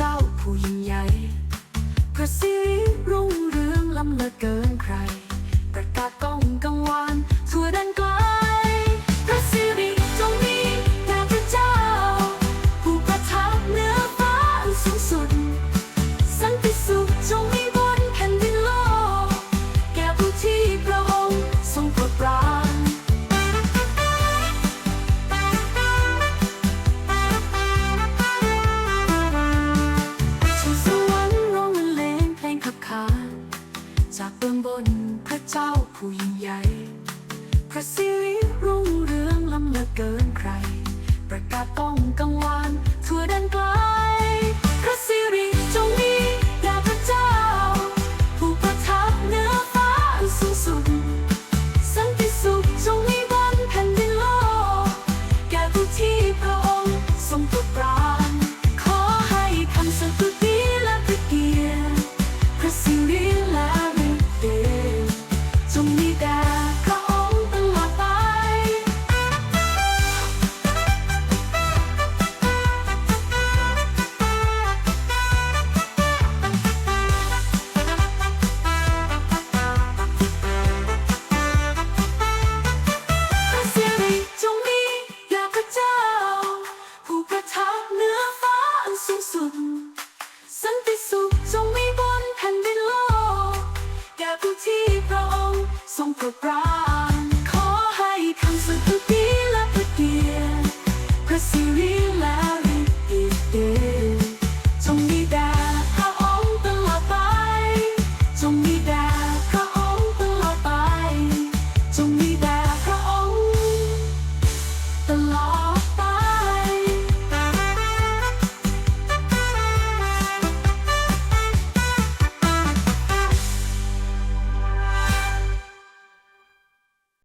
เจ้าผู้ยิ่งใหญ่ พระสิริรุ่งเรืองล้ำเลิศเกินใคร บนพระเจ้าผู้ยิ่งใหญ่ พระสิริรุ่งเรืองล้ำเลิศเกินใคร ประกาศป้องกังว ทรงโปรดราน